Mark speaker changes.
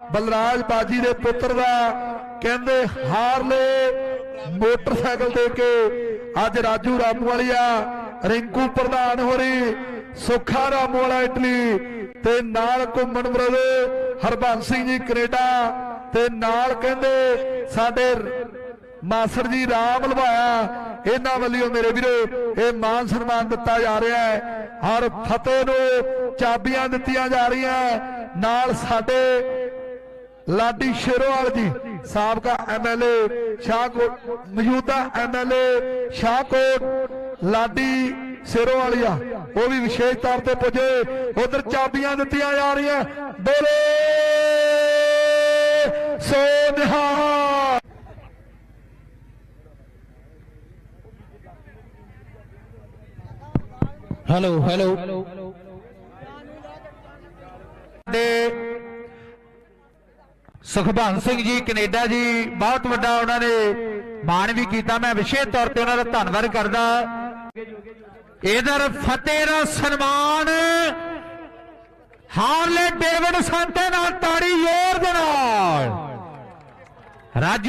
Speaker 1: ਬਲਰਾਜ ਬਾਜੀ ਦੇ ਪੁੱਤਰ ਦਾ ਕਹਿੰਦੇ ਹਾਰਲੇ ਮੋਟਰਸਾਈਕਲ ਦੇ ਕੇ। ਅੱਜ ਰਾਜੂ ਰਾਮੂ ਵਾਲੀਆ ਰਿੰਕੂ ਪ੍ਰਧਾਨ ਹੋਰੀ, ਸੁੱਖਾ ਰਾਮੂ ਵਾਲਾ ਇਟਲੀ, ਤੇ ਨਾਲ ਘੁੰਮਣ ਬਰਦਰ ਹਰਬੰਸ ਸਿੰਘ ਜੀ ਕੈਨੇਡਾ, ਤੇ ਨਾਲ ਕਹਿੰਦੇ ਸਾਡੇ ਮਾਸਰ ਜੀ ਰਾਮ ਲਵਾਇਆ ਇਹਨਾਂ ਵੱਲੋਂ ਮੇਰੇ ਵੀਰੋ ਇਹ ਮਾਨ ਸਨਮਾਨ ਦਿੱਤਾ ਜਾ ਰਿਹਾ ਹੈ। ਹਰ ਫਤਿਹ ਨੂੰ ਚਾਬੀਆਂ ਦਿੱਤੀਆਂ ਜਾ ਰਹੀਆਂ। ਨਾਲ ਸਾਡੇ ਲਾਡੀ ਸ਼ੇਰੋਵਾਲ ਜੀ ਸਾਬਕਾ ਐਮਐਲਏ ਸ਼ਾਹਕੋਟ ਮੌਜੂਦਾ ਐਮਐਲਏ ਸ਼ਾਹਕੋਟ ਲਾਡੀ ਸ਼ੇਰੋਵਾਲੀਆ। ਉਹ ਵੀ ਵਿਸ਼ੇਸ਼ ਤੌਰ ਤੇ ਪੁੱਜੇ। ਉਧਰ ਚਾਬੀਆਂ ਦਿੱਤੀਆਂ ਜਾ ਰਹੀਆਂ। ਬੋਲੇ ਸੋ ਨਿਹਾਲ
Speaker 2: ਹੈਲੋ ਹੈਲੋ।
Speaker 1: ਦੇ ਸੁਖਭੰਗ ਸਿੰਘ ਜੀ, ਕੈਨੇਡਾ ਜੀ, ਬਹੁਤ ਵੱਡਾ ਉਹਨਾਂ ਨੇ ਮਾਣ ਵੀ ਕੀਤਾ। ਮੈਂ ਵਿਸ਼ੇਸ਼ ਤੌਰ ਤੇ ਉਹਨਾਂ ਦਾ ਧੰਨਵਾਦ ਕਰਦਾ। ਇਧਰ ਫਤਿਹ ਦਾ ਸਨਮਾਨ ਹਾਰਲੇ ਡੇਵਿਡ ਸੰਤੇ ਨਾਲ ਤਾੜੀ ਜ਼ੋਰ ਦੇ ਨਾਲ। ਰਾਜ